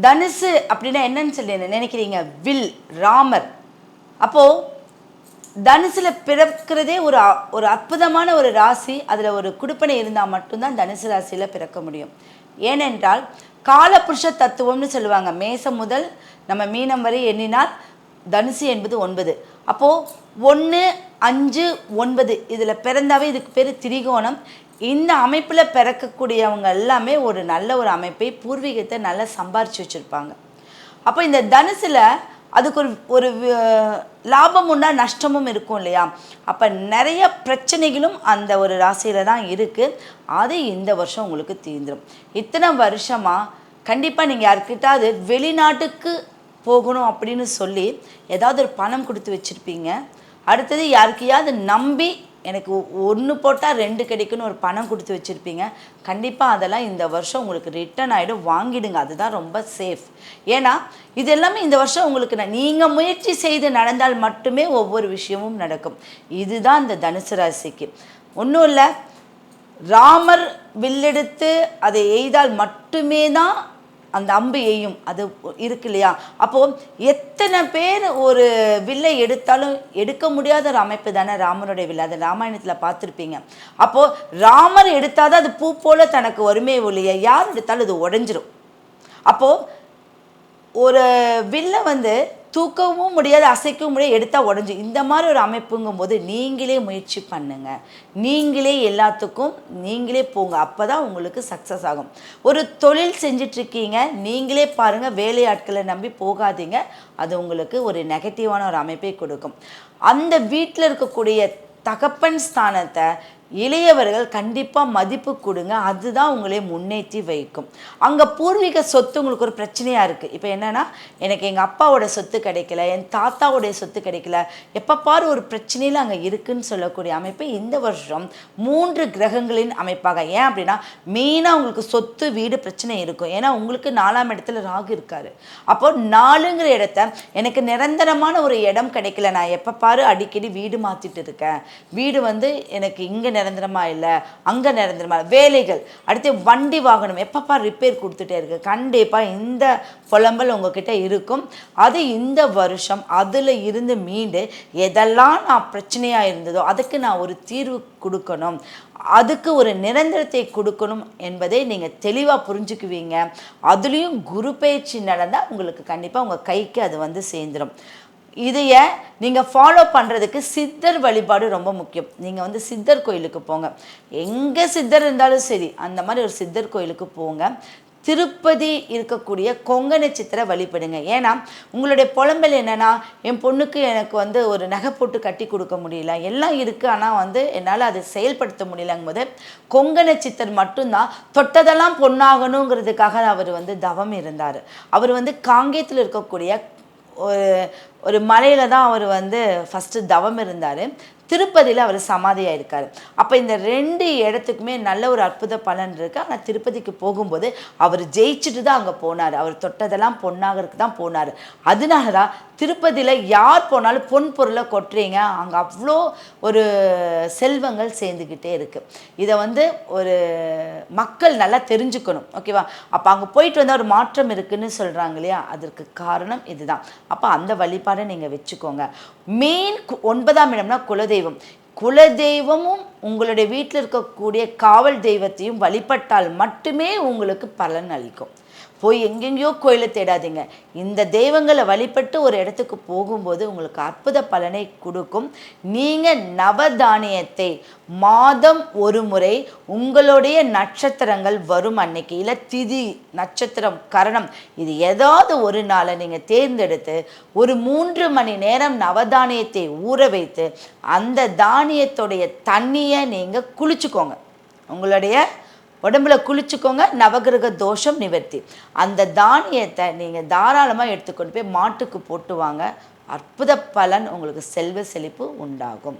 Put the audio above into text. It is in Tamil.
தனுசு அப்படின்னா என்னன்னு சொல்லி நினைக்கிறீங்க? வில் ராமர். அப்போது தனுசில் பிறக்கிறதே ஒரு அ- ஒரு அற்புதமான ஒரு ராசி அதில் ஒரு குடுப்பனை இருந்தால் மட்டும்தான் தனுசு ராசியில் பிறக்க முடியும். ஏனென்றால் காலபுருஷ தத்துவம்னு சொல்லுவாங்க. மேசம் முதல் நம்ம மீனம் வரை எண்ணினால் தனுசு என்பது ஒன்பது. அப்போது ஒன்று அஞ்சு ஒன்பது இதில் பிறந்தாவே இதுக்கு பேர் திரிகோணம். இந்த அமைப்பில் பிறக்கக்கூடியவங்க எல்லாமே ஒரு நல்ல ஒரு அமைப்பை பூர்வீகத்தை நல்லா சம்பாரிச்சு வச்சுருப்பாங்க. அப்போ இந்த தனுசில் அதுக்கு ஒரு ஒரு லாபம் உண்டா நஷ்டமும் இருக்கும் இல்லையா? அப்போ நிறைய பிரச்சனைகளும் அந்த ஒரு ராசியில தான் இருக்குது அது இந்த வருஷம் உங்களுக்கு தீர்ந்துடும் இத்தனை வருஷமாக கண்டிப்பாக நீங்கள் யாருக்கிட்டாவது வெளிநாட்டுக்கு போகணும் அப்படின்னு சொல்லி ஏதாவது ஒரு பணம் கொடுத்து வச்சுருப்பீங்க. அடுத்தது யாருக்கையாவது நம்பி எனக்கு ஒன்று போட்டால் ரெண்டு கிடைக்குன்னு ஒரு பணம் கொடுத்து வச்சுருப்பீங்க. கண்டிப்பாக அதெல்லாம் இந்த வருஷம் உங்களுக்கு ரிட்டர்ன் ஆகிடும் வாங்கிடுங்க. அதுதான் ரொம்ப சேஃப் ஏன்னா இது எல்லாமே இந்த வருஷம் உங்களுக்கு நீங்கள் முயற்சி செய்து நடந்தால் மட்டுமே ஒவ்வொரு விஷயமும் நடக்கும். இதுதான் இந்த தனுசு ராசிக்கு. ஒன்றும் இல்லை. ராமர் வில்லெடுத்து அதை எய்தால் மட்டுமே தான் அந்த அம்பு எய்யும் அது இருக்கு இல்லையா? அப்போது எத்தனை பேர் ஒரு வில்லை எடுத்தாலும் எடுக்க முடியாத ஒரு அமைப்பு தானே ராமருடைய வில்லை. அதை ராமாயணத்தில் பார்த்துருப்பீங்க. அப்போது ராமர் எடுத்தாதான் அது பூ போல தனக்கு ஒருமே ஒழிய யார் எடுத்தாலும் அது உடஞ்சிரும். அப்போது ஒரு வில்லை வந்து தூக்கவும் முடியாது அசைக்கவும் முடியாது எடுத்தால் உடஞ்சி. இந்த மாதிரி ஒரு அமைப்புங்கும் போது நீங்களே முயற்சி பண்ணுங்க. நீங்களே எல்லாத்துக்கும் நீங்களே போங்க. அப்போ தான் உங்களுக்கு சக்ஸஸ் ஆகும். ஒரு தொழில் செஞ்சிட்ருக்கீங்க நீங்களே பாருங்கள் வேலையாட்களை நம்பி போகாதீங்க. அது உங்களுக்கு ஒரு நெகட்டிவான ஒரு அமைப்பை கொடுக்கும். அந்த வீட்டில் இருக்கக்கூடிய தகப்பன் ஸ்தானத்தை இளையவர்கள் கண்டிப்பாக மதிப்பு கொடுங்க. அதுதான் உங்களை முன்னேற்றி வைக்கும். அங்கே பூர்வீக சொத்து உங்களுக்கு ஒரு பிரச்சனையாக இருக்குது இப்போ என்னென்னா எனக்கு எங்கள் அப்பாவோட சொத்து கிடைக்கல என் தாத்தாவுடைய சொத்து கிடைக்கல. எப்போ பாரு ஒரு பிரச்சனையில் அங்கே இருக்குன்னு சொல்லக்கூடிய அமைப்பு இந்த வருஷம் மூன்று கிரகங்களின் அமைப்பாக. ஏன் அப்படின்னா மெயினாக உங்களுக்கு சொத்து வீடு பிரச்சனை இருக்கும். ஏன்னா உங்களுக்கு நாலாம் இடத்துல ராகு இருக்காரு. அப்போ நாலுங்கிற இடத்த எனக்கு நிரந்தரமான ஒரு இடம் கிடைக்கல. நான் எப்போ பாரு அடிக்கடி வீடு மாற்றிட்டு இருக்கேன். வீடு வந்து எனக்கு இங்கே நிரந்தரமா இல்லை அங்கே நிரந்தரமா வேலைகள். அடுத்து வண்டி வாகனம். எப்பப்பா ரிப்பேர் கொடுத்துட்டே இருக்கு? கண்டிப்பாக இந்த புலம்பல் உங்ககிட்ட இருக்கும். அது இந்த வருஷம் அதில் இருந்து மீண்டு எதெல்லாம் நான் பிரச்சனையாக இருந்ததோ அதுக்கு நான் ஒரு தீர்வு கொடுக்கணும். அதுக்கு ஒரு நிரந்தரத்தை கொடுக்கணும் என்பதை நீங்கள் தெளிவாக புரிஞ்சுக்குவீங்க. அதுலேயும் குரு பயிற்சி நடந்தால் உங்களுக்கு கண்டிப்பாக உங்கள் கைக்கு அது வந்து சேர்ந்துடும் இதைய நீங்கள் ஃபாலோ பண்ணுறதுக்கு சித்தர் வழிபாடு ரொம்ப முக்கியம். நீங்கள் வந்து சித்தர் கோயிலுக்கு போங்க. எங்கே சித்தர் இருந்தாலும் சரி அந்த மாதிரி ஒரு சித்தர் கோயிலுக்கு போங்க. திருப்பதி இருக்கக்கூடிய கொங்கண சித்திரை வழிபடுங்க. ஏன்னா உங்களுடைய புலம்பல் என்னென்னா என் பொண்ணுக்கு எனக்கு வந்து ஒரு நகை போட்டு கட்டி கொடுக்க முடியல. எல்லாம் இருக்குது ஆனால் வந்து என்னால் அதை செயல்படுத்த முடியலங்கும்போது கொங்கண சித்தர் மட்டும்தான் தொட்டதெல்லாம் பொண்ணாகணுங்கிறதுக்காக அவர் வந்து தவம் இருந்தார். அவர் வந்து காங்கேயத்தில் இருக்கக்கூடிய ஒரு ஒரு மலையில தான் அவர் வந்து ஃபஸ்ட்டு தவம் இருந்தார். திருப்பதியில் அவர் சமாதியாக இருக்கார் அப்போ இந்த ரெண்டு இடத்துக்குமே நல்ல ஒரு அற்புத பலன் இருக்குது ஆனால் திருப்பதிக்கு போகும்போது அவர் ஜெயிச்சுட்டு தான் அங்கே போனார். அவர் தொட்டதெல்லாம் பொன்னாகிறதுக்கு தான் போனார். அதனால தான் திருப்பதியில் யார் போனாலும் பொன் பொருளை கொட்டுறீங்க. அங்கே அவ்வளோ ஒரு செல்வங்கள் சேர்ந்துக்கிட்டே இருக்குது இதை வந்து ஒரு மக்கள் நல்லா தெரிஞ்சுக்கணும். ஓகேவா? அப்போ அங்கே போயிட்டு வந்தால் ஒரு மாற்றம் இருக்குதுன்னு சொல்கிறாங்க இல்லையா? அதற்கு காரணம் இதுதான். அப்போ அந்த வழி வழிபாடை நீங்கள் வச்சுக்கோங்க. மெயின் ஒன்பதாம் இடம்னா குலதெய்வம். குலதெய்வமும் உங்களுடைய வீட்டில் இருக்கக்கூடிய காவல் தெய்வத்தையும் வழிபட்டால் மட்டுமே உங்களுக்கு பலன் அளிக்கும். போய் எங்கெங்கேயோ கோயிலை தேடாதீங்க. இந்த தெய்வங்களை வழிபட்டு ஒரு இடத்துக்கு போகும்போது உங்களுக்கு அற்புத பலனை கொடுக்கும். நீங்கள் நவதானியத்தை மாதம் ஒரு முறை உங்களுடைய நட்சத்திரங்கள் வரும் அன்னைக்கு இல்லை திதி நட்சத்திரம் கரணம் இது ஏதாவது ஒரு நாளை நீங்கள் தேர்ந்தெடுத்து ஒரு மூன்று மணி நேரம் நவதானியத்தை ஊற வைத்து அந்த தானியத்துடைய தண்ணியை நீங்கள் குளிச்சுக்கோங்க. உங்களுடைய உடம்புல குளிச்சுக்கோங்க நவகிரக தோஷம் நிவர்த்தி. அந்த தானியத்தை நீங்கள் தாராளமாக எடுத்துக்கொண்டு போய் மாட்டுக்கு போட்டு வாங்க. அற்புத பலன் உங்களுக்கு செல்வ செழிப்பு உண்டாகும்.